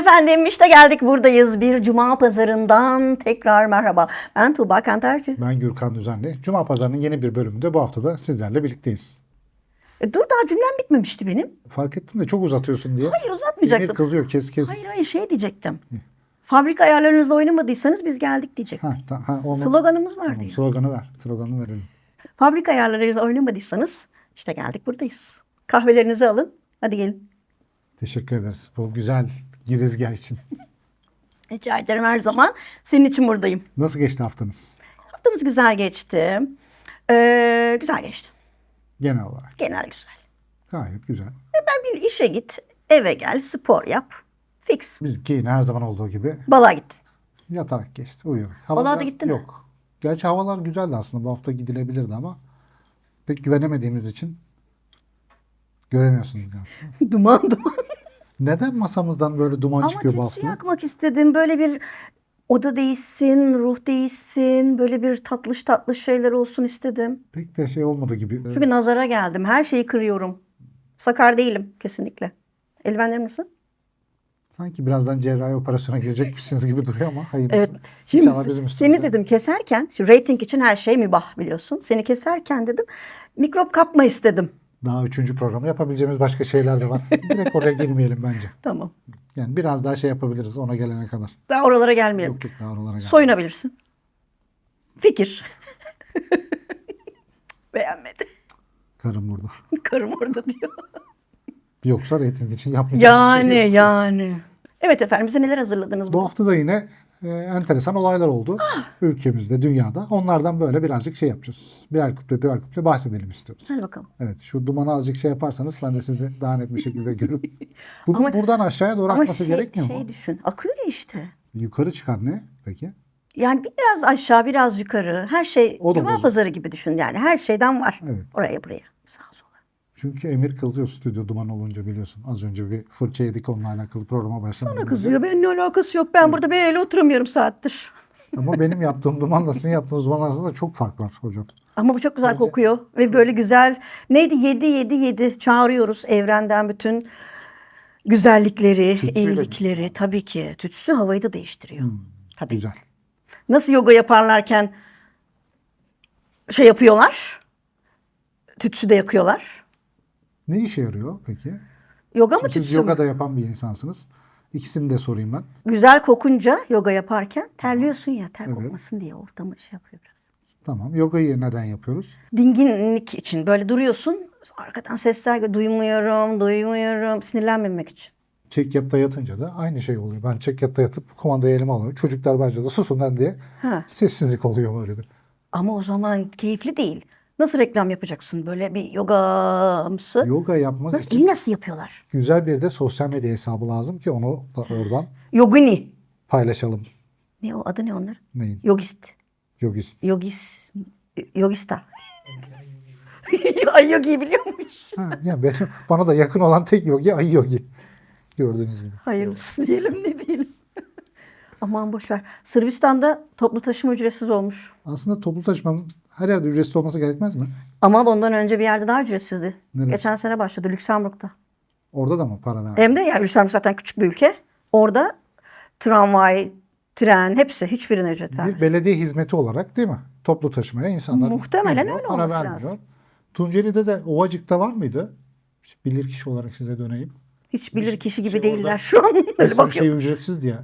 Efendim işte geldik buradayız bir cuma pazarından tekrar merhaba. Ben Tuğba Kantarcı. Ben Gürkan Düzenli. Cuma Pazarı'nın yeni bir bölümünde bu hafta da sizlerle birlikteyiz. E, dur daha cümlem bitmemişti benim. Fark ettim de çok uzatıyorsun diye. Hayır Emir uzatmayacaktım. kızıyor kes kes. Hayır hayır şey diyecektim. Fabrika ayarlarınızla oynamadıysanız biz geldik diyecektim. Ha, ta, ha, onu, Sloganımız vardı Tamam, sloganı ver. Sloganı verelim. Fabrika ayarlarıyla oynamadıysanız işte geldik buradayız. Kahvelerinizi alın. Hadi gelin. Teşekkür ederiz bu güzel girizgah için. Rica ederim her zaman. Senin için buradayım. Nasıl geçti haftanız? Haftamız güzel geçti. Ee, güzel geçti. Genel olarak. Genel güzel. Gayet güzel. E, Ben bir işe git, eve gel, spor yap. Fix. Bizimki yine her zaman olduğu gibi Balığa gittin. yatarak geçti. Uyuyarak. Balığa da gittin mi? Yok. Gerçi havalar güzeldi aslında. Bu hafta gidilebilirdi ama pek güvenemediğimiz için göremiyorsunuz. Duman duman. Neden masamızdan böyle duman Ama çıkıyor bu tütsü hafta? yakmak istedim. Böyle bir oda değişsin, ruh değişsin. Böyle bir tatlış tatlış şeyler olsun istedim. Pek de şey olmadı gibi. Çünkü nazara geldim. Her şeyi kırıyorum. Sakar değilim kesinlikle. Eldivenlerim nasıl? Sanki birazdan cerrahi operasyona girecekmişsiniz gibi duruyor ama hayır. Evet. Şimdi bizim seni dedim keserken, şimdi rating için her şey mübah biliyorsun. Seni keserken dedim mikrop kapma istedim. Daha üçüncü programı yapabileceğimiz başka şeyler de var. Direkt oraya girmeyelim bence. Tamam. Yani biraz daha şey yapabiliriz ona gelene kadar. Daha oralara gelmeyelim. Yok yok daha oralara gel. Soyunabilirsin. Fikir. Beğenmedi. Karım burada. Karım orada diyor. Yoksa reyting için yapmayacağımız Yani şey yok. yani. Evet efendim bize neler hazırladınız Bu bu? hafta da yine e, enteresan olaylar oldu. Ülkemizde, dünyada. Onlardan böyle birazcık şey yapacağız. Birer kuple birer kuple bahsedelim istiyoruz. Hadi bakalım. Evet şu dumanı azıcık şey yaparsanız ben de sizi daha net bir şekilde görüp bunu Ama- buradan aşağıya doğru Ama akması şey, gerekmiyor şey mu? düşün. Akıyor ya işte. Yukarı çıkan ne peki? Yani biraz aşağı biraz yukarı. Her şey O da cuma bozuk. pazarı gibi düşün yani. Her şeyden var. Evet. Oraya buraya. Çünkü Emir kızıyor stüdyo duman olunca biliyorsun. Az önce bir fırça yedik onunla alakalı programa başlamadan önce. kızıyor. Benimle alakası yok. Ben burada böyle oturamıyorum saattir. Ama benim yaptığım dumanla sizin yaptığınız duman arasında çok fark var hocam. Ama bu çok güzel Bence- kokuyor ve böyle güzel. Neydi? 7 7 7 çağırıyoruz evrenden bütün güzellikleri, Tütsüyle iyilikleri. Tabii ki. Tütsü havayı da değiştiriyor. Tabii. Güzel. Nasıl yoga yaparlarken şey yapıyorlar? Tütsü de yakıyorlar. Ne işe yarıyor peki? Yoga mı Şimdi siz tütsü mü? yoga da yapan bir insansınız. İkisini de sorayım ben. Güzel kokunca yoga yaparken terliyorsun ya ter Evet. kokmasın diye ortamı şey yapıyor biraz. Tamam. Yogayı neden yapıyoruz? Dinginlik için böyle duruyorsun. Arkadan sesler geliyor. duymuyorum, duymuyorum. Sinirlenmemek için. Çekyatta yatınca da aynı şey oluyor. Ben çekyatta yatıp kumandayı elime alıyorum. Çocuklar bence de susun lan diye Ha. sessizlik oluyor böyle de. Ama o zaman keyifli değil. Nasıl reklam yapacaksın? Böyle bir yogamsı. Yoga yapmak Nasıl, için nasıl yapıyorlar? güzel bir de sosyal medya hesabı lazım ki onu da oradan Yogini. paylaşalım. Ne o adı ne onların? Neyin? Yogist. Yogist. Yogis. Yogista. Ay yogi biliyormuş. Ha, yani benim, bana da yakın olan tek yogi ayı yogi. Gördüğünüz gibi. Hayırlısı diyelim ne diyelim. Aman boş ver. Sırbistan'da toplu taşıma ücretsiz olmuş. Aslında toplu taşımanın her yerde ücretsiz olması gerekmez mi? Ama ondan önce bir yerde daha ücretsizdi. Neresi? Geçen sene başladı Lüksemburg'da. Orada da mı para ver? Hem de ya Lüksemburg zaten küçük bir ülke. Orada tramvay, tren hepsi hiçbirine ücret Bir vermiyor. belediye hizmeti olarak değil mi? Toplu taşımaya insanlar Muhtemelen öyle olması vermiyor. lazım. Tunceli'de de Ovacık'ta var mıydı? Bilir kişi olarak size döneyim. Hiç bilir kişi gibi şey değiller orada- şu an. Bir Öyle sürü bakıyor. şey ücretsiz diye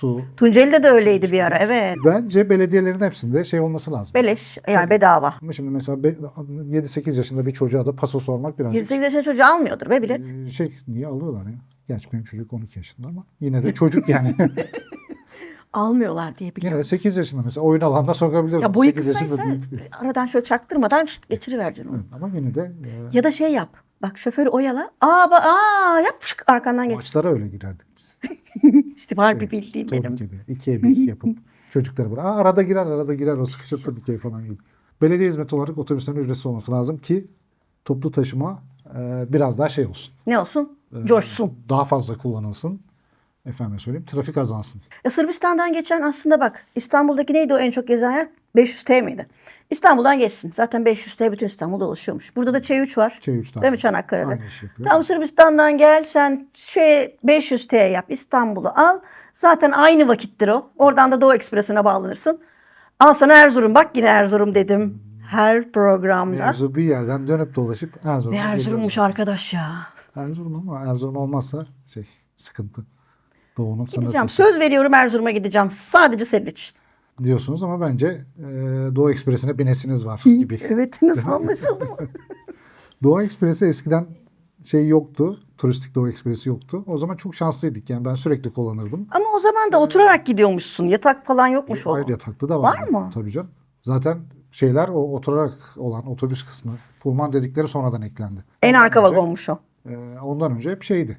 su. Tunceli'de de öyleydi bir ara evet. Bence belediyelerin hepsinde şey olması lazım. Beleş yani bedava. Ama şimdi mesela be- 7-8 yaşında bir çocuğa da paso sormak birazcık 7-8 yaşında çocuğu almıyordur be bilet. e, şey niye alıyorlar ya? Gerçi benim çocuk 12 yaşında ama yine de çocuk yani. Almıyorlar diye biliyorum. yine de 8 yaşında mesela oyun alanına sokabilir. Ya boyu 8 yaşında kısaysa büyük bir- aradan şöyle çaktırmadan şıt geçirivereceksin onu. Ama yine de e, Ya da şey yap. Bak şoförü oyala. Aa, ba, aa yap şık, arkandan geç. maçlara öyle girerdik. İşte var bir bildiğim benim. gibi. ikiye bir yapıp çocukları bırak. Aa, arada girer arada girer o sıkışıp bir kere falan gibi. Belediye hizmeti olarak otobüslerin ücretsiz olması lazım ki toplu taşıma e, biraz daha şey olsun. Ne olsun? Coşsun. Daha fazla kullanılsın. Efendim söyleyeyim trafik azansın. Ya Sırbistan'dan geçen aslında bak İstanbul'daki neydi o en çok gezen yer? 500T miydi? İstanbul'dan geçsin. Zaten 500T bütün İstanbul dolaşıyormuş. Burada da Ç3 var. Ç3'ten. Değil mi Çanakkale'de? Aynı yapıyor. Tam Sırbistan'dan gel sen şey 500T yap İstanbul'u al. Zaten aynı vakittir o. Oradan da Doğu Ekspresi'ne bağlanırsın. Al sana Erzurum bak yine Erzurum dedim. Her programda. Erzurum bir yerden dönüp dolaşıp Erzurum'a Ne Erzurum'muş arkadaş ya. Erzurum ama Erzurum olmazsa şey sıkıntı. Doğu'nun Gideceğim. Söz veriyorum Erzurum'a gideceğim. Sadece senin için. Diyorsunuz ama bence e, Doğu Ekspresi'ne binesiniz var gibi. Evet nasıl anlaşıldı mı? Doğu Ekspresi eskiden şey yoktu. Turistik Doğu Ekspresi yoktu. O zaman çok şanslıydık. Yani ben sürekli kullanırdım. Ama o zaman da oturarak gidiyormuşsun. Yatak falan yokmuş o. Ayrı yataklı da var. Var mı? Tabii canım. Zaten şeyler o oturarak olan otobüs kısmı. Pullman dedikleri sonradan eklendi. En Ondan arka önce- vagonmuş o. Ee, ondan önce hep şeydi.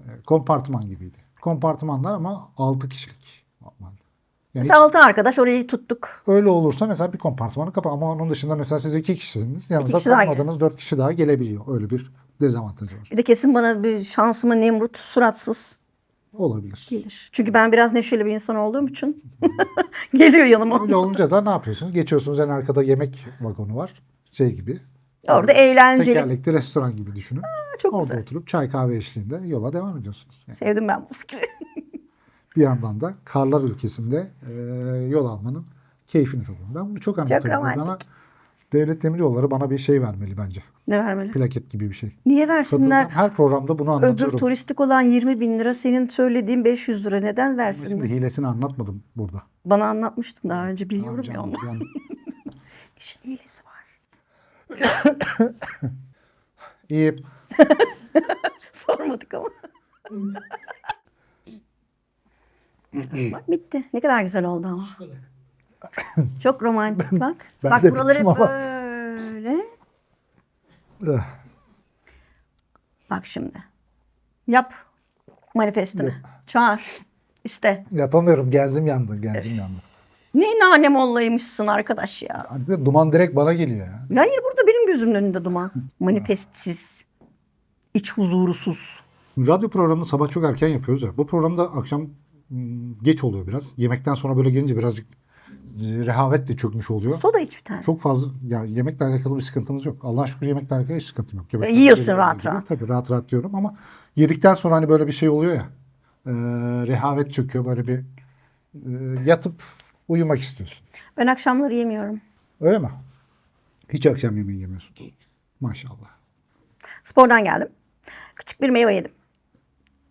Ee, kompartıman gibiydi. Kompartımanlar ama 6 kişilik. Normalde. Yani Mesela altı arkadaş orayı tuttuk. öyle olursa mesela bir kompartımanı kapa ama onun dışında mesela siz iki kişisiniz. Yanınızda kişi tanımadığınız dört kişi daha gelebiliyor. Öyle bir dezavantajı var. Bir de kesin bana bir şansıma Nemrut suratsız Olabilir. gelir. Çünkü ben biraz neşeli bir insan olduğum için geliyor yanıma. Öyle olunca da ne yapıyorsunuz? Geçiyorsunuz en arkada yemek vagonu var. Şey gibi. Orada eğlenceli. Tekerlekli restoran gibi düşünün. Çok Orada güzel. oturup çay kahve eşliğinde yola devam ediyorsunuz. Yani Sevdim ben bu fikri. bir yandan da karlar ülkesinde e, yol almanın keyfini tadıyorum. Ben bunu çok anlatıyorum. Bana Devlet Demir Yolları bana bir şey vermeli bence. Ne vermeli? Plaket gibi bir şey. Niye Kadınlar versinler? her programda bunu Öbür anlatıyorum. turistik olan 20 bin lira senin söylediğin 500 lira neden Ama versinler? Şimdi hilesini anlatmadım burada. Bana anlatmıştın daha önce biliyorum ya Amcam, onu. yani İşin hilesi var. iyi. Sormadık ama. Bak bitti. Ne kadar güzel oldu ama. Çok romantik bak. ben bak de buraları bittim ama. böyle. Eh, Bak şimdi. Yap manifestini. Çağır. İste. Yapamıyorum. Genzim yandı. Genzim yandı. Ne nane mollaymışsın arkadaş ya. Hani de duman direkt bana geliyor ya. Hayır burada benim gözümün önünde duman. Manifestsiz. iç huzurusuz. Radyo programını sabah çok erken yapıyoruz ya. Bu programda akşam geç oluyor biraz. Yemekten sonra böyle gelince birazcık e, rehavet de çökmüş oluyor. Soda iç bir tane. Çok fazla ya yemekle alakalı bir sıkıntımız yok. Allah'a şükür yemekle alakalı hiç sıkıntım yok. Yemekten E, yiyorsun rahat gibi. rahat. Tabii rahat rahat yiyorum ama yedikten sonra hani böyle bir şey oluyor ya. e, rehavet çöküyor böyle bir e, yatıp uyumak istiyorsun. Ben akşamları yemiyorum. Öyle mi? Hiç akşam yemeği yemiyorsun. Maşallah. Spordan geldim. Küçük bir meyve yedim.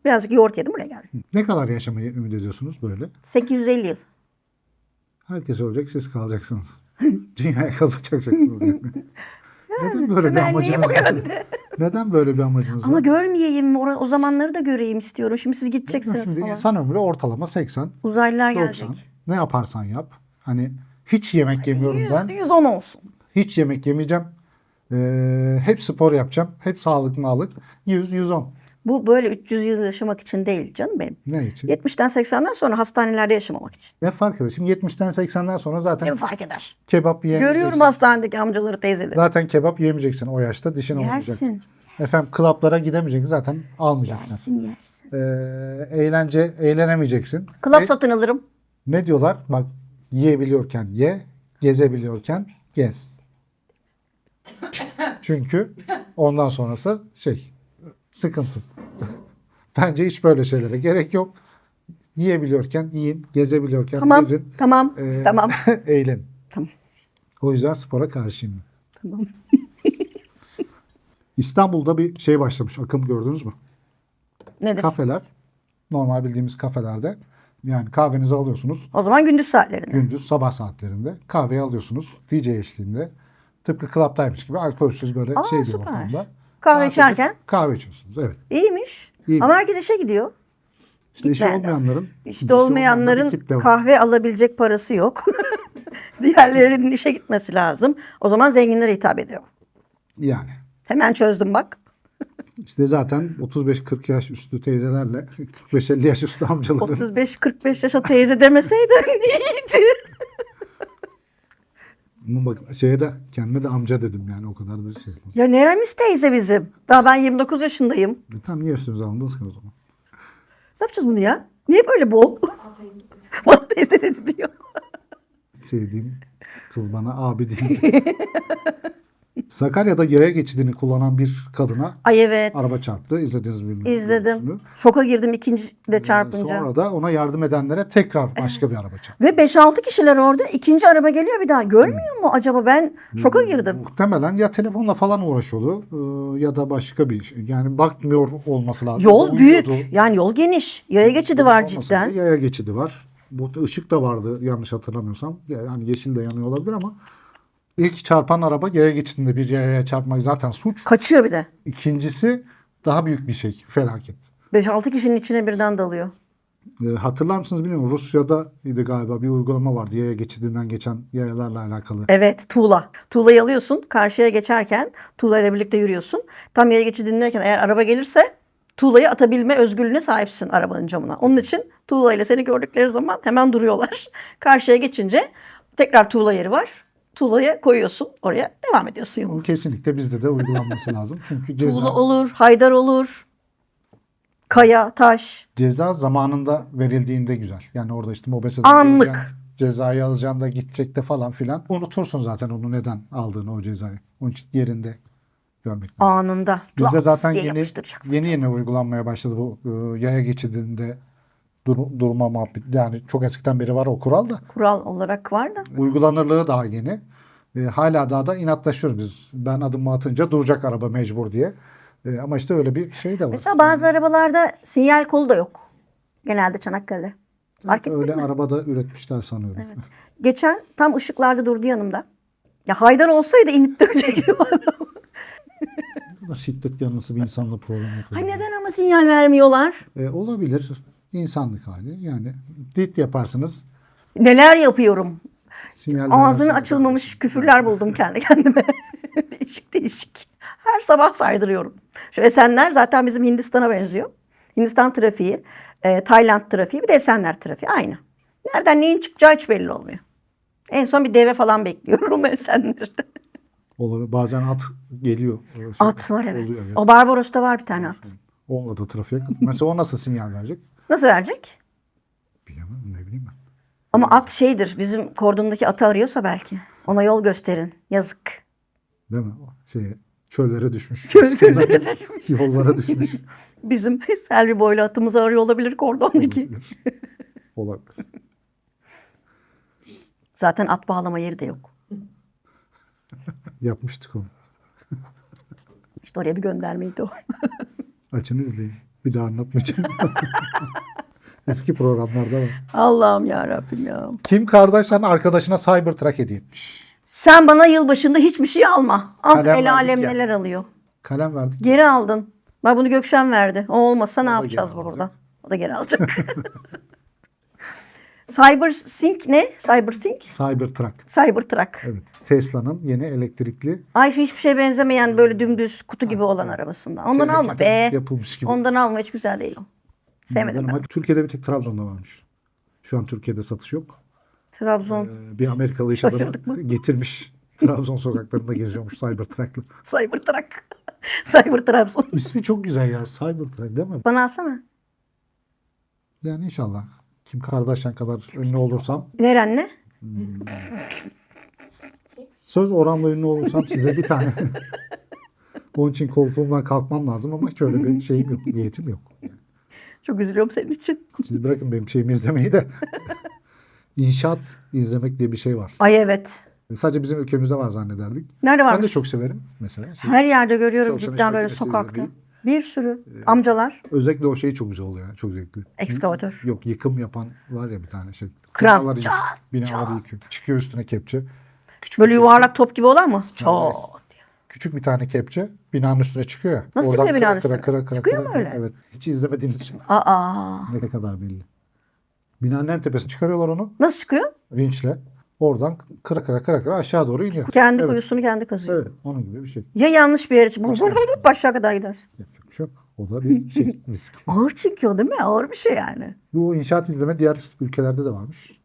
Birazcık yoğurt yedim buraya geldim. Ne kadar yaşamayı ümit ediyorsunuz böyle? 850 yıl. Herkes ölecek, siz kalacaksınız. Dünyaya kazanacaksınız. Yani. Neden böyle bir amacınız var? Neden böyle bir amacınız Ama var? görmeyeyim. O, o zamanları da göreyim istiyorum. Şimdi siz gideceksiniz Şimdi falan. insan ömrü ortalama 80, Uzaylılar 90. gelecek. Ne yaparsan yap. Hani hiç yemek yemiyorum 100, ben. 110 olsun. Hiç yemek yemeyeceğim. Ee, hep spor yapacağım. Hep sağlıklı sağlık. 100, 110. Bu böyle 300 yıl yaşamak için değil canım benim. Ne için? 70'ten 80'den sonra hastanelerde yaşamamak için. Ne fark eder? Şimdi 70'ten 80'den sonra zaten Ne fark eder? kebap yiyemeyeceksin. Görüyorum hastanedeki amcaları teyzeleri. Zaten kebap yiyemeyeceksin o yaşta. Dişin olmayacak. Yersin. Efendim klaplara gidemeyeceksin. Zaten almayacaksın. Yersin yersin. Ee, eğlence, eğlenemeyeceksin. Klap E, satın alırım. ne diyorlar? Bak yiyebiliyorken ye, gezebiliyorken gez. Çünkü ondan sonrası şey sıkıntı. Bence hiç böyle şeylere gerek yok. Yiyebiliyorken yiyin, gezebiliyorken Tamam. gezin, Tamam. Ee, Tamam. eğlenin. Tamam. O yüzden spora karşıyım. Tamam. İstanbul'da bir şey başlamış. Akım gördünüz mü? Nedir? Kafeler, normal bildiğimiz kafelerde yani kahvenizi alıyorsunuz. O zaman gündüz saatlerinde. gündüz sabah saatlerinde kahveyi alıyorsunuz DJ eşliğinde. Tıpkı club'daymış gibi alkolsüz böyle Aa, şey bir süper. ortamda. Kahve içerken Kahve içiyorsunuz evet. iyiymiş. İyi. Ama herkes işe gidiyor. İşte işi Gitmeyen de. olmayanların İşte işi olmayanların bir kitle var. kahve alabilecek parası yok. Diğerlerinin işe gitmesi lazım. O zaman zenginlere hitap ediyor. Yani Hemen çözdüm bak. işte zaten 35-40 yaş üstü teyzelerle 45-50 yaş üstü amcaların 35-45 yaşa teyze demeseydin iyiydi. Ama bak şeye de kendime de amca dedim yani o kadar da şey. Ya neremiz teyze bizim? Daha ben 29 yaşındayım. E, tam niye üstünüze alındınız ki o zaman? yapacağız bunu ya? Niye böyle bu? Bana teyze dedi diyor. Sevdiğim kız bana abi değil. Sakarya'da yaya geçidini kullanan bir kadına Ay evet. araba çarptı. İzlediniz mi. İzledim. videosunu. Şoka girdim ikinci de çarpınca. Sonra da ona yardım edenlere tekrar başka bir araba çarptı. Ve 5-6 kişiler orada. ikinci araba geliyor bir daha. Görmüyor mu acaba? Ben şoka girdim. Muhtemelen ya telefonla falan uğraşıyordu e, ya da başka bir şey. Yani bakmıyor olması lazım. Yol Uyuyordu. büyük. Yani yol geniş. Yaya geçidi var Olmasa da cidden. Yaya geçidi var. Bu ışık da vardı yanlış hatırlamıyorsam. Yani yeşil de yanıyor olabilir ama ilk çarpan araba yaya geçidinde bir yayaya çarpmak zaten suç. Kaçıyor bir de. İkincisi daha büyük bir şey. Felaket. 5-6 kişinin içine birden dalıyor. E, hatırlar mısınız bilmiyorum. Rusya'da idi galiba bir uygulama vardı. Yaya geçidinden geçen yayalarla alakalı. Evet tuğla. Tuğlayı alıyorsun karşıya geçerken tuğlayla birlikte yürüyorsun. Tam yaya geçidindeyken eğer araba gelirse tuğlayı atabilme özgürlüğüne sahipsin arabanın camına. Onun için tuğlayla seni gördükleri zaman hemen duruyorlar. Karşıya geçince tekrar tuğla yeri var. Tuğlayı koyuyorsun oraya devam ediyorsun yoluna. Kesinlikle bizde de uygulanması lazım. Çünkü ceza, Tuğla olur, haydar olur, kaya, taş. ceza zamanında verildiğinde güzel. Yani orada işte mobese Anlık. cezayı alacaksın da gidecek de falan filan. Unutursun zaten onu neden aldığını o cezayı. Onun için yerinde görmek lazım. Anında. Bizde zaten yeni yeni yeni uygulanmaya başladı bu e, yaya geçidinde dur- durma muhabbeti. Yani çok eskiden beri var o kural da. Kural olarak var da. Uygulanırlığı daha yeni. E, hala daha da inatlaşıyoruz biz. Ben adımımı atınca duracak araba mecbur diye. E, ama işte öyle bir şey de var. Mesela bazı arabalarda sinyal kolu da yok. Genelde Çanakkale'de. Fark öyle mi? arabada üretmişler sanıyorum. Geçen tam ışıklarda durdu yanımda. Ya Haydar olsaydı inip dönecekti kadar şiddet yanlısı bir insanla program yapıyor. Ay neden ama sinyal vermiyorlar? E, olabilir. İnsanlık hali. Yani dit yaparsınız. Neler yapıyorum? Ağzını açılmamış küfürler buldum kendi kendime. değişik değişik. Her sabah saydırıyorum. Şu Esenler zaten bizim Hindistan'a benziyor. Hindistan trafiği, e, Tayland trafiği bir de Esenler trafiği aynı. Nereden neyin çıkacağı hiç belli olmuyor. En son bir deve falan bekliyorum Esenler'de. Olabilir. Bazen at geliyor. Öyle şey At var evet. oluyor, O Barbaros'ta var bir tane at. Onunla da trafiğe Mesela o nasıl sinyal verecek? Nasıl verecek? Bilemem ne bileyim ben. Ama at şeydir. Bizim kordondaki atı arıyorsa belki. Ona yol gösterin. Yazık. Değil mi? O Şeye, çöllere düşmüş. Çöllere düşmüş. Yollara düşmüş. Bizim Selvi boylu atımızı arıyor olabilir kordondaki. Olabilir. Zaten at bağlama yeri de yok. Yapmıştık onu. İşte oraya bir göndermeydi o. Açın izleyin. Bir daha anlatmayacağım. Eski programlarda var. Allah'ım ya Rabbim ya. Kim Kardashian arkadaşına Cybertruck hediye etmiş. Sen bana yılbaşında hiçbir şey alma. Ah Kalem el alem verdik ya. neler alıyor. Kalem verdik. Geri aldın. Bak bunu Gökşen verdi. O olmasa ne da yapacağız geri burada? O da geri alacak. CyberSync ne? CyberSync? Cybertruck. Cybertruck. Evet. Tesla'nın yeni elektrikli Ay şu hiçbir şeye benzemeyen böyle dümdüz kutu gibi olan arabasından. Ondan alma be. yapılmış gibi. Ondan alma hiç güzel değil o. Sevmedim Ama ben. Türkiye'de bir tek Trabzon'da varmış. Şu an Türkiye'de satış yok. Trabzon Ee, bir Amerikalı iş adamı getirmiş. Trabzon sokaklarında geziyormuş Cybertruck'la. Cybertruck. Cyber Trabzon. İsmi çok güzel ya Cybertruck değil mi? Bana alsana. Yani inşallah. Kim Kardashian kadar ünlü olursam, Ver anne. Söz oranla ünlü olursam size bir tane. Onun için koltuğumdan kalkmam lazım ama hiç öyle bir şeyim yok, niyetim yok. Çok üzülüyorum senin için. Siz bırakın benim şeyimi izlemeyi de. İnşaat izlemek diye bir şey var. Ay evet. Sadece bizim ülkemizde var zannederdik. Nerede Ben de varmış? çok severim mesela. Her yerde görüyorum Çalışan cidden böyle sokakta. izlemeyi. Bir sürü amcalar. Özellikle o şey çok güzel oluyor. Çok zevkli. Ekskavatör. Yok yıkım yapan var ya bir tane şey. Kran. Binaları, Çat, binaları yıkıyor. Çıkıyor üstüne kepçe. Küçük Böyle bir, yuvarlak top gibi olan mı? Çat. küçük bir tane kepçe binanın üstüne çıkıyor ya. Nasıl Oradan çıkıyor binanın kıra üstüne? kıra kıra Çıkıyor kıra mu öyle? Evet. Hiç izlemediğiniz için Aa. ne kadar belli. Binanın en tepesine çıkarıyorlar onu Nasıl çıkıyor? vinçle. Oradan kıra kıra kıra kıra aşağı doğru iniyor. Kendi evet. kuyusunu kendi kazıyor. Evet. Onun gibi bir şey. Ya yanlış bir yere çıkıyor. Aşağı kadar gidersin. Yapacak bir şey yok. O da bir şey. risk. Ağır çünkü o değil mi? Ağır bir şey yani. Bu inşaat izleme diğer ülkelerde de varmış.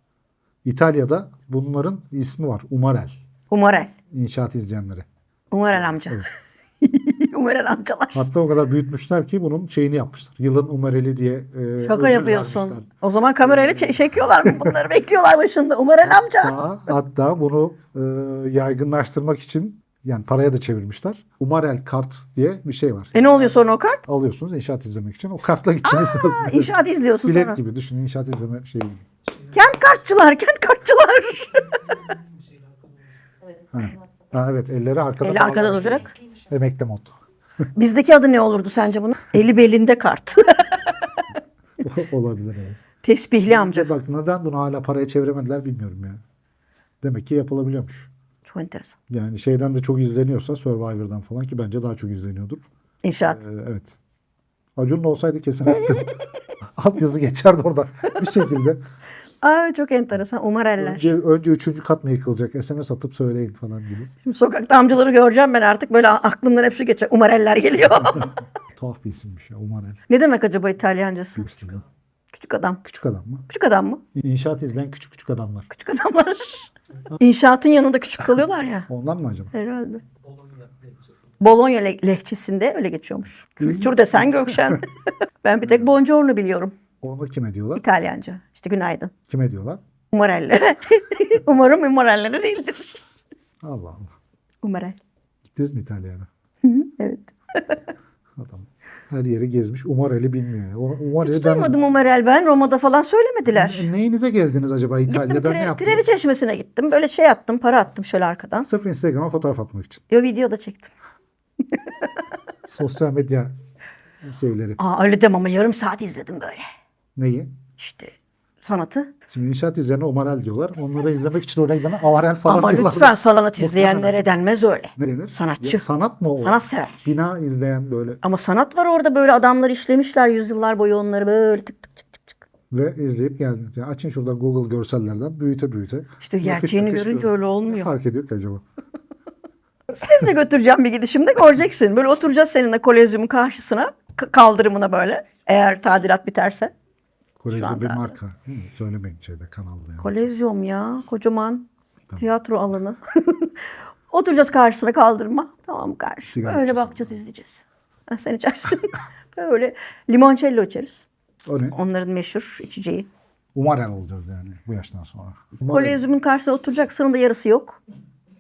İtalya'da bunların ismi var. Umarel. Umarel. İnşaat izleyenlere. Umarel amca. Umerel amcalar. Hatta o kadar büyütmüşler ki bunun şeyini yapmışlar. Yılın Umereli diye e, Şaka yapıyorsun. vermişler. O zaman kamerayla çe- çekiyorlar mı bunları? Bekliyorlar başında. Umerel amca. Hatta, hatta bunu e, yaygınlaştırmak için yani paraya da çevirmişler. Umarel kart diye bir şey var. E ne oluyor sonra o kart? Alıyorsunuz inşaat izlemek için. O kartla gitmeniz lazım. Ha, inşaat izliyorsun Bilet sonra. gibi düşünün inşaat izleme şeyi gibi. Kent kartçılar, kent kartçılar. Ha. Ha, evet elleri arkada. Eli falan arkada var. duracak. Emekli mod. Bizdeki adı ne olurdu sence bunun? Eli belinde kart. Olabilir evet. Tesbihli amca. Bak neden bunu hala paraya çeviremediler bilmiyorum ya. Demek ki yapılabiliyormuş. Çok enteresan. Yani şeyden de çok izleniyorsa Survivor'dan falan ki bence daha çok izleniyordur. İnşaat. Ee, evet. Acun'un olsaydı kesin alt yazı geçerdi orada bir şekilde. Aa, çok enteresan. Umareller. Önce, önce üçüncü kat mı yıkılacak? SMS atıp söyleyin falan gibi. Şimdi sokakta amcaları göreceğim ben artık. Böyle aklımdan hep şu geçecek. Umareller geliyor. Tuhaf bir isimmiş ya Umarel. ne demek acaba İtalyancası? Küçük, Küçük adam. küçük adam mı? Küçük adam mı? İnşaat izleyen küçük küçük adamlar. Küçük adamlar. İnşaatın yanında küçük kalıyorlar ya. Ondan mı acaba? Herhalde. Bologna le- lehçesinde öyle geçiyormuş. Kültür desen Gökşen. ben bir tek buongiorno biliyorum. Onu kime diyorlar? İtalyanca. İşte günaydın. Kime diyorlar? Umarellere. Umarım umarellere değildir. Allah Allah. Umarel. Gittiniz mi İtalya'ya? Evet. Adam her yeri gezmiş. Umarel'i bilmiyor. ya. O- Umarel'i Hiç ben... duymadım Umarel ben. Roma'da falan söylemediler. Neyinize gezdiniz acaba Gittim İtalya'da? ne Tre- yaptınız? Trevi Çeşmesi'ne gittim. Böyle şey attım, para attım şöyle arkadan. Sırf Instagram'a fotoğraf atmak için. Yo video da çektim. Sosyal medya şeyleri. Aa öyle deme ama yarım saat izledim böyle. Neyi? İşte sanatı. Şimdi inşaat izleyene Umarel diyorlar. Onları izlemek için oraya gidene Avarel falan ama diyorlar. lütfen sanat izleyenlere denmez öyle. Ne denir? Sanatçı. Ya sanat mı o? Sanat sever. Bina izleyen böyle Ama sanat var orada böyle adamlar işlemişler yüzyıllar boyu onları böyle tık tık tık tık tık. ve izleyip geldiniz. Yani açın şuradan Google görsellerden büyüte büyüte. İşte gerçeğini yakış görünce öyle Ne olmuyor. fark ediyor ki acaba? Seni de götüreceğim bir gidişimde göreceksin. Böyle oturacağız seninle kolezyumun karşısına kaldırımına böyle. Eğer tadilat biterse. Anda bir öyle. marka. Hı, Söylemeyin şeyde kanalda. Yani. Kolezyum ya kocaman tiyatro alanı. Oturacağız karşısına kaldırma. Tamam karşı. Sigara Böyle içeceğiz. bakacağız izleyeceğiz. Ha, sen içersin. böyle limoncello içeriz. O ne? Onların meşhur içeceği. Umarel olacağız yani bu yaştan sonra. Umarel. Kolezyumun karşısına oturacaksın onun da yarısı yok.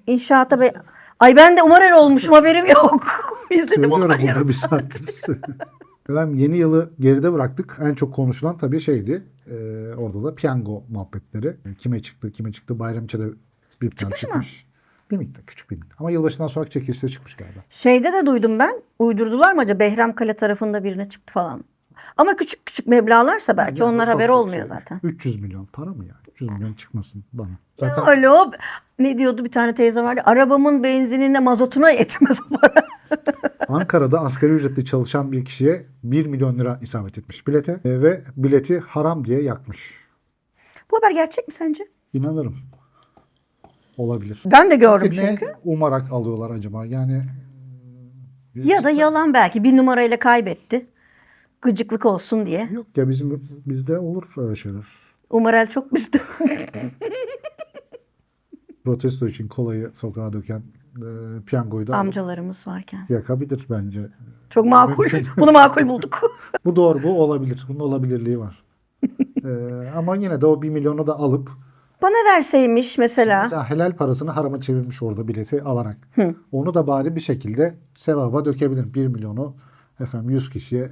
İnşaata be... Ay ben de Umarel olmuşum haberim yok. İzledim Söylüyorum burada bir saat. saattir. Efendim yeni yılı geride bıraktık. En çok konuşulan tabii şeydi. e, orada da piyango muhabbetleri. Kime çıktı, kime çıktı. Bayramçı'da bir tane Çıkmış mı? çıkmış. Bir miktar, küçük bir miktar. Ama yılbaşından sonraki çekilişte çıkmış galiba. Şeyde de duydum ben. Uydurdular mı acaba Behram Kale tarafında birine çıktı falan. Ama küçük küçük meblağlarsa belki Yani onlar haber olmuyor şey. zaten. 300 milyon para mı yani? 300 milyon çıkmasın bana. Zaten Alo ne diyordu bir tane teyze vardı. Arabamın benzinine mazotuna yetmez o para. Ankara'da asgari ücretli çalışan bir kişiye 1 milyon lira isabet etmiş bilete e, ve bileti haram diye yakmış. Bu haber gerçek mi sence? İnanırım. Olabilir. Ben de gördüm Ne çünkü. umarak alıyorlar acaba? Yani Ya da yalan belki bir numarayla kaybetti. Gıcıklık olsun diye. yok ya bizim bizde olur öyle şeyler. Umarel çok bizde. Protesto için kolayı sokağa döken e, piyangoyu da Amcalarımız varken. yakabilir bence. Çok makul. Mümkün. Bunu makul bulduk. Bu doğru bu olabilir. Bunun olabilirliği var. E, ama yine de o 1 milyonu da alıp Bana verseymiş mesela. Mesela helal parasını harama çevirmiş orada bileti alarak. Onu da bari bir şekilde sevaba dökebilir. 1 milyonu efendim 100 kişiye e,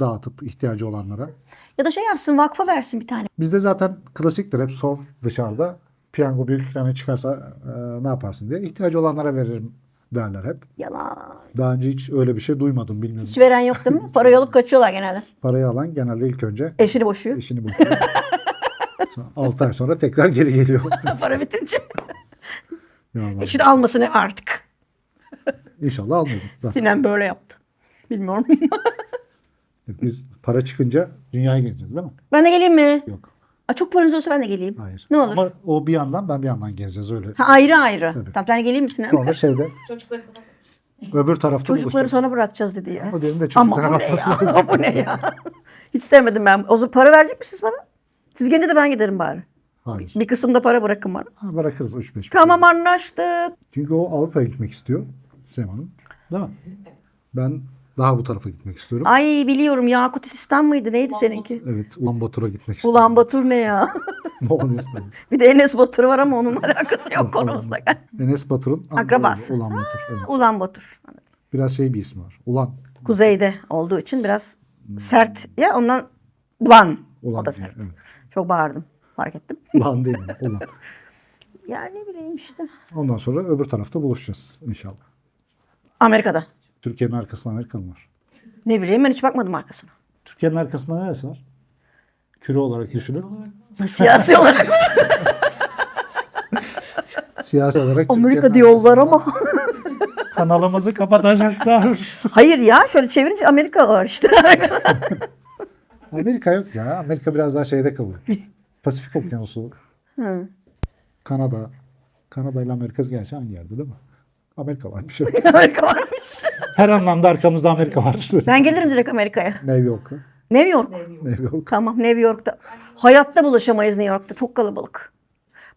dağıtıp ihtiyacı olanlara. Ya da şey yapsın vakfa versin bir tane. Bizde zaten klasiktir hep sor dışarıda. Piyango büyük ikramiye çıkarsa e, ne yaparsın diye. İhtiyacı olanlara veririm derler hep. Yalan. Daha önce hiç öyle bir şey duymadım bilmiyorum. Hiç veren yok değil mi? Parayı alıp kaçıyorlar genelde. Parayı alan genelde ilk önce Eşini boşuyor. eşini buluyor. 6 ay sonra tekrar geri geliyor. Para bitince. Eşini almasın artık. İnşallah almıyoruz. Zaten Sinem böyle yaptı. Bilmiyorum. Biz para çıkınca dünyaya gezeceğiz değil mi? ben de geleyim mi? Yok. Aa, çok paranız olsa ben de geleyim. Hayır. Ne olur. Ama o bir yandan ben bir yandan gezeceğiz öyle. Ha, ayrı ayrı. Tabii. Tamam ben de geleyim mi Sinem? Sonra şeyde öbür tarafta Çocukları buluşacağız. sana bırakacağız dedi ya. O dedim de Ama çocukların bu ne ya? lazım. bu ne ya? Hiç sevmedim ben. O zaman para verecek misiniz bana? Siz gelince de ben giderim bari. Hayır. Bir kısımda para bırakın bana. Ha, bırakırız 3-5. Tamam anlaştık. Çünkü o Avrupa'ya gitmek istiyor Sinem Hanım. Değil mi? Ben daha bu tarafa gitmek istiyorum. Ay biliyorum Yakutistan mıydı neydi seninki? Evet, Ulan Batur'a gitmek istiyorum. Ulan Batur ne ya? Moğolistan. bir de Enes Batur var ama onun alakası yok konumuzda. Enes Batur'un Akrabası. Ulan Batur. Evet. Ulan Batur. Biraz şey bir ismi var. Ulan. Kuzeyde olduğu için biraz sert ya ondan ulan. Ulan o da sert. evet. Çok bağırdım. Fark ettim. Ulan değil mi? Ulan. Ya ne bileyim işte. Ondan sonra öbür tarafta buluşacağız inşallah. Amerika'da. Türkiye'nin arkasında Amerika mı var? Ne bileyim ben hiç bakmadım arkasına. Türkiye'nin arkasında neresi var? Küre olarak düşünün. Siyasi olarak Siyasi olarak Amerika Türkiye'nin diyorlar arkasında ama. Kanalımızı kapatacaklar. Hayır ya şöyle çevirince Amerika var işte. Amerika yok ya. Amerika biraz daha şeyde kalıyor. Pasifik Okyanusu. Hı. Kanada. Kanada ile Amerika gerçi aynı yerde değil mi? Amerika varmış. Amerika varmış. Her anlamda arkamızda Amerika var. Ben gelirim direkt Amerika'ya. New York'a. New York. New York. Tamam New York'ta. Hayatta buluşamayız New York'ta. Çok kalabalık.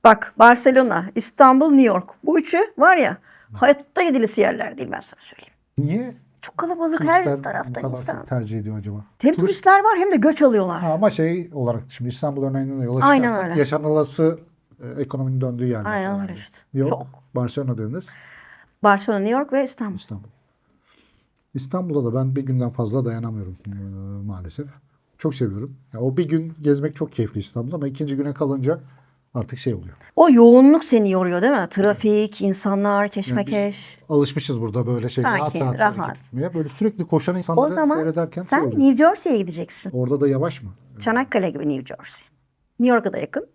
Bak Barcelona, İstanbul, New York. Bu üçü var ya hayatta gidilisi yerler değil ben sana söyleyeyim. Niye Çok kalabalık turistler her bu taraftan kadar insan. tercih ediyor acaba? Hem turistler var hem de göç alıyorlar. Ha, ama şey olarak şimdi İstanbul örneğinden yola Aynen çıkarsak öyle. yaşanılası e, ekonominin döndüğü yerler. Aynen öyle işte. Yok. Çok. Barcelona dediniz. Barcelona, New York ve İstanbul. İstanbul. İstanbul'da da ben bir günden fazla dayanamıyorum e, maalesef. Çok seviyorum. Ya, o bir gün gezmek çok keyifli İstanbul'da ama ikinci güne kalınca artık şey oluyor. O yoğunluk seni yoruyor değil mi? Trafik, insanlar, keşmekeş. Alışmışız burada böyle şey rahat Sakin, rahat, rahat. Böyle sürekli koşan insanları O zaman seyrederken şey sen. New Jersey'ye gideceksin. Orada da yavaş mı? Çanakkale gibi New Jersey. New York'a da yakın.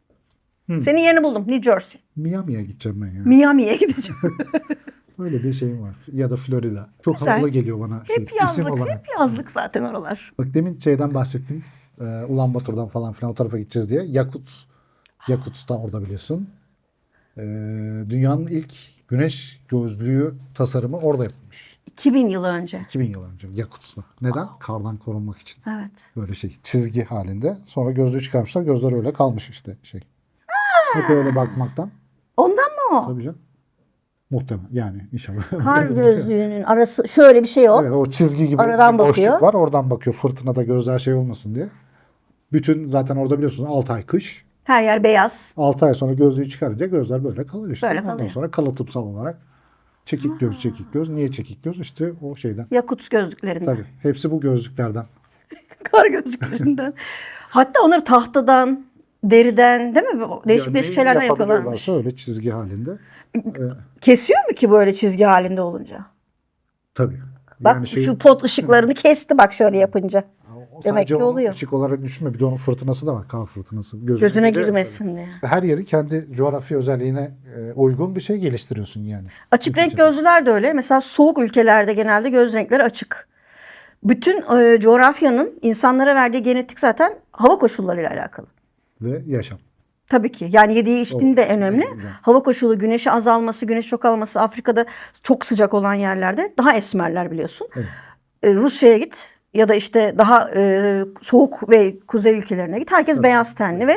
Senin yerini buldum New Jersey. Miami'ye gideceğim ben ya. Miami'ye gideceğim. Öyle bir şeyim var. Ya da Florida. Çok Güzel. havalı geliyor bana. Şey, hep isim yazlık, olarak. hep yazlık zaten oralar. Bak demin şeyden bahsettim. Ee, Ulan Batur'dan falan filan o tarafa gideceğiz diye. Yakut. Yakut'ta orada biliyorsun. Ee, dünyanın ilk güneş gözlüğü tasarımı orada yapılmış. 2000 yıl önce. 2000 yıl önce Yakut'ta. Neden? Kardan korunmak için. Evet. Böyle şey çizgi halinde. Sonra gözlüğü çıkarmışlar. Gözler öyle kalmış işte şey. Hep öyle bakmaktan. Ondan mı o? Tabii canım. Muhtemelen yani inşallah. Kar gözlüğünün arası şöyle bir şey o. Evet, o çizgi gibi Aradan bir boşluk bakıyor. var. Oradan bakıyor. Fırtınada gözler şey olmasın diye. Bütün zaten orada biliyorsunuz 6 ay kış. Her yer beyaz. 6 ay sonra gözlüğü çıkarınca gözler böyle kalıyor işte. Böyle Ondan kalıyor. sonra kalıtımsal olarak çekik göz çekik göz. Niye çekik göz? İşte o şeyden. Yakut gözlüklerinden. Tabii. Hepsi bu gözlüklerden. Kar gözlüklerinden. Hatta onları tahtadan, deriden değil mi? Değişik Yani değişik şeylerden yapıyorlarmış. yapabiliyorlarsa öyle çizgi halinde. Kesiyor mu ki böyle çizgi halinde olunca? Tabii. Bak Yani şey- şu pot ışıklarını kesti bak şöyle yapınca. o demek ki oluyor. ışık olarak düşünme. Bir de onun fırtınası da var. Kar fırtınası. Gözüne, Gözüne girmesin diye. Her yeri kendi coğrafya özelliğine e, uygun bir şey geliştiriyorsun yani. Açık renk gözlüler de öyle. Mesela soğuk ülkelerde genelde göz renkleri açık. Bütün e, coğrafyanın insanlara verdiği genetik zaten hava koşullarıyla alakalı. Ve yaşam. Tabii ki. Yani yediği içtiğin de önemli. güzel. Hava koşulu, güneşi azalması, güneş çok alması Afrika'da çok sıcak olan yerlerde daha esmerler biliyorsun. E, Rusya'ya git ya da işte daha e, soğuk ve kuzey ülkelerine git. Herkes beyaz tenli ve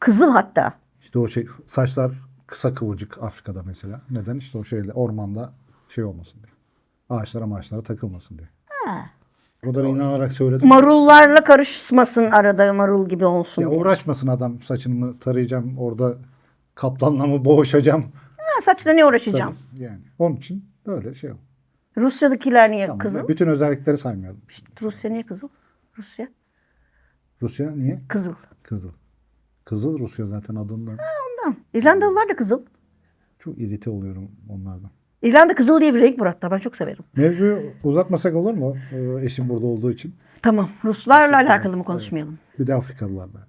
kızıl hatta. İşte o şey saçlar kısa kıvırcık Afrika'da mesela. Neden? İşte o şeyle ormanda şey olmasın diye. Ağaçlara ağaçlara takılmasın diye. O da inanarak söyledim. Marullarla karışmasın arada marul gibi olsun ya diye. uğraşmasın adam saçını tarayacağım orada kaplanla mı boğuşacağım. Ha, saçla ne uğraşacağım? Yani onun için böyle şey. Rusya'dakiler niye Tamam. kızıl? Bütün özellikleri saymayalım. Rusya niye kızıl? Rusya Rusya niye? kızıl. Kızıl. Kızıl Rusya zaten adından. Ondan. İrlandalılar da kızıl. Çok irite oluyorum onlardan. İrlanda kızıl diye bir renk var hatta ben çok severim. Mevzuyu uzatmasak olur mu? Ee, eşim burada olduğu için. Tamam Ruslarla alakalı mı konuşmayalım? Bir de Afrikalılarla.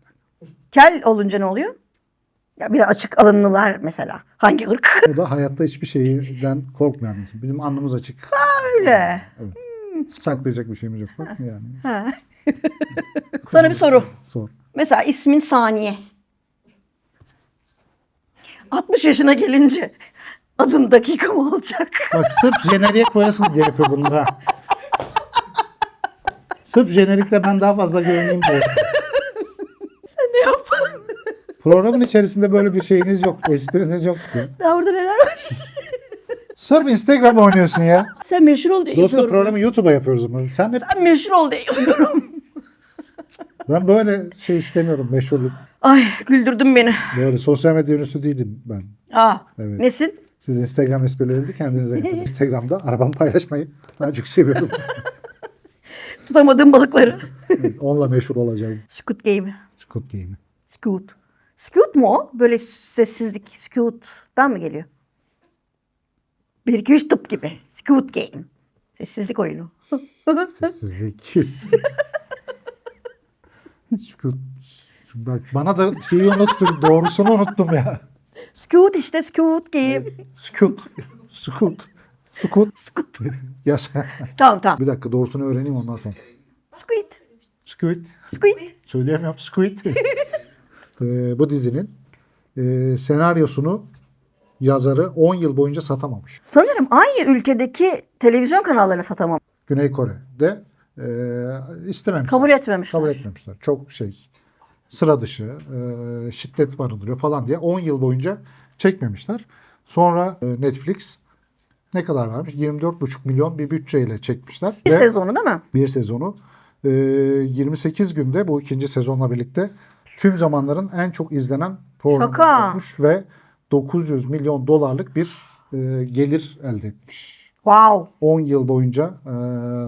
Kel olunca ne oluyor? Ya bir açık alınlılar mesela. Hangi ırk? O da hayatta hiçbir şeyden korkmayan. Bizim alnımız açık. Öyle. Saklayacak bir şeyimiz yok. Bak Yani. Ha. Sana bir soru. Sor. Mesela ismin Saniye. 60 yaşına gelince adın dakika mı olacak? Bak sırf jeneriğe koyasın diye yapıyor bunu da. Sırf jenerikte ben daha fazla görüneyim diye. Sen ne yap? Programın içerisinde böyle bir şeyiniz yok. Espriniz yok. ki. Daha orada neler var? Sırf Instagram oynuyorsun ya. Sen meşhur ol diye Dostum yapıyorum. programı YouTube'a yapıyoruz ama. Sen hep Sen meşhur ol diye yapıyorum. ben böyle şey istemiyorum meşhurluk. Ay güldürdün beni. Böyle sosyal medya ünlüsü değilim ben. Aa, Evet. nesin? Siz Instagram esprilerinizi kendinize yapın. Instagram'da arabamı paylaşmayı daha çok seviyorum. Tutamadığım balıkları. Evet, Onunla meşhur olacağım. Squid Game. Squid Game'i. Scoot. Scoot mu o? Böyle sessizlik. Scoot'dan mı geliyor? 1 2 3 tıp gibi. Scoot Game. Sessizlik oyunu. Sessizlik. Squid. Bak bana da şeyi unuttum. Doğrusunu unuttum ya. Scoot işte Scoot Game. Scoot. Scoot. Scoot. Scoot. Ya sen- Tamam tamam. bir dakika doğrusunu öğreneyim ondan sonra. Squid. Squid. Squid. Söyleyemiyorum. Squid. Ee, bu dizinin e, senaryosunu yazarı 10 yıl boyunca satamamış. Sanırım aynı ülkedeki televizyon kanallarına satamam. Güney Kore'de e, istememişler. Kabul etmemişler. Kabul etmemişler. Çok şey sıra dışı, e, şiddet barındırıyor falan diye 10 yıl boyunca çekmemişler. Sonra e, Netflix ne kadar vermiş? 24,5 milyon bir bütçeyle çekmişler. Bir Ve sezonu değil mi? bir sezonu. E, 28 günde bu ikinci sezonla birlikte tüm zamanların en çok izlenen programı olmuş ve 900 milyon dolarlık bir e, gelir elde etmiş. Wow. 10 yıl boyunca e,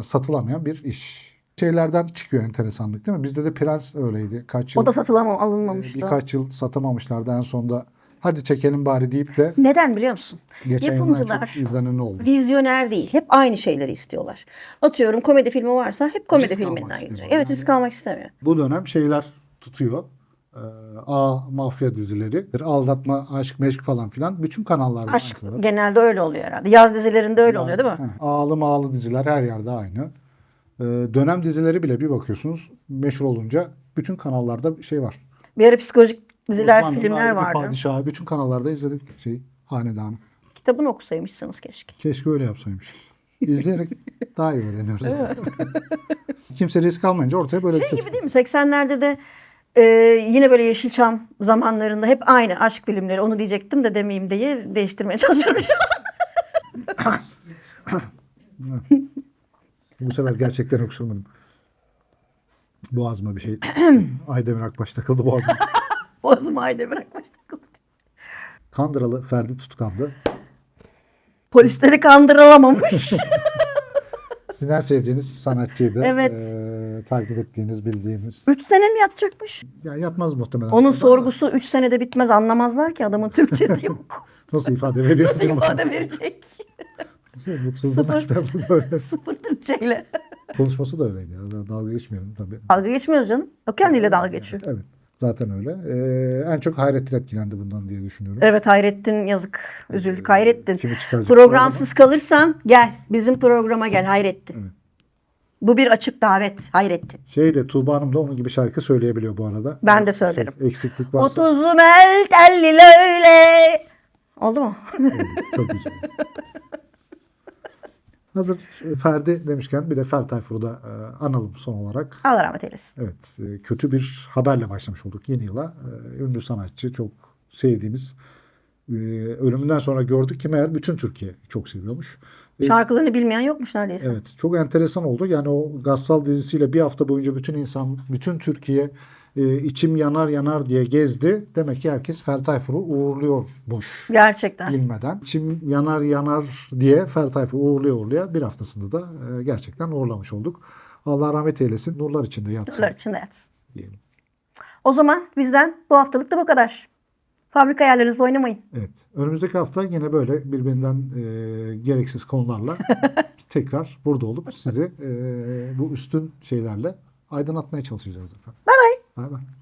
satılamayan bir iş. Şeylerden çıkıyor enteresanlık değil mi? Bizde de Prens öyleydi. Kaç yıl, O da satılamam, e, alınmamıştı. birkaç yıl satamamışlardı. En sonunda hadi çekelim bari deyip de Neden biliyor musun? geçen Yapımcılar oldu. vizyoner değil. Hep aynı şeyleri istiyorlar. Atıyorum komedi filmi varsa hep komedi Risk filminden istemiyor. Evet risk almak istemiyor. Bu dönem şeyler tutuyor. E, A mafya dizileri, aldatma, aşk, meşk falan filan bütün kanallarda Aşk genelde öyle oluyor herhalde. Yaz dizilerinde öyle oluyor değil mi? Ha, Ağlı mağlı diziler her yerde aynı. E, dönem dizileri bile bir bakıyorsunuz meşhur olunca bütün kanallarda şey var. Bir ara psikolojik diziler, Osmanlı'nın filmler vardı. Padişahı bütün kanallarda izledik şey hanedanı. Kitabını okusaymışsınız keşke. Keşke öyle yapsaymışız. İzleyerek daha iyi öğreniyoruz. Kimse risk almayınca ortaya böyle bir Şey şey gibi değil mi? 80'lerde de e, yine böyle Yeşilçam zamanlarında hep aynı aşk filmleri. Onu diyecektim de demeyeyim diye değiştirmeye çalışıyorum şu an. Bu sefer gerçekten öksürmedim. Boğazıma bir şey. Aydemir Akbaş takıldı boğazıma. Boğazımı ayda bırakmış. Kandıralı Ferdi tutuklandı. Polisleri kandırılamamış. Sizin en sevdiğiniz sanatçıydı. Evet. Ee, takip ettiğiniz, bildiğiniz. Üç sene mi yatacakmış? Ya yatmaz muhtemelen. Onun sorgusu üç senede bitmez anlamazlar ki adamın Türkçesi yok. Nasıl ifade veriyor? Nasıl ifade verecek? Mutsuzluğun işte böyle. Sıfır Türkçeyle. Konuşması da öyleydi. Ya. Dalga geçmiyorum tabii. Dalga geçmiyoruz canım. O kendiyle dalga geçiyor. Evet. Zaten öyle. Ee, en çok Hayrettin etkilendi bundan diye düşünüyorum. Evet Hayrettin yazık. Üzüldük Hayrettin. Kimi çıkaracak Programsız kalırsan gel. Bizim programa gel Hayrettin. Bu bir açık davet Hayrettin. Şey de Tuğba Hanım da onun gibi şarkı söyleyebiliyor bu arada. Ben de söylerim. Şey, eksiklik varsa Otuzlu mel telli öyle. Oldu mu? çok güzel. Hazır Ferdi demişken bir de Fer Tayfur'u da e, analım son olarak. Allah rahmet eylesin. Evet, e, kötü bir haberle başlamış olduk yeni yıla. E, ünlü sanatçı, çok sevdiğimiz. E, ölümünden sonra gördük ki meğer bütün Türkiye çok seviyormuş. E, Şarkılarını bilmeyen yokmuş neredeyse. Evet, çok enteresan oldu. Yani o Gassal dizisiyle bir hafta boyunca bütün insan, bütün Türkiye e, içim yanar yanar diye gezdi. Demek ki herkes Fer Tayfur'u uğurluyormuş Gerçekten. bilmeden. İçim yanar yanar diye Fer Tayfur uğurluya uğurluya bir haftasında da e, gerçekten uğurlamış olduk. Allah rahmet eylesin. Nurlar içinde yatsın. Nurlar içinde yatsın. diyelim. O zaman bizden bu haftalık da bu kadar. Fabrika ayarlarınızla oynamayın. Evet. Önümüzdeki hafta yine böyle birbirinden e, gereksiz konularla tekrar burada olup sizi e, bu üstün şeylerle aydınlatmaya çalışacağız efendim. Bay bay. Bay bay.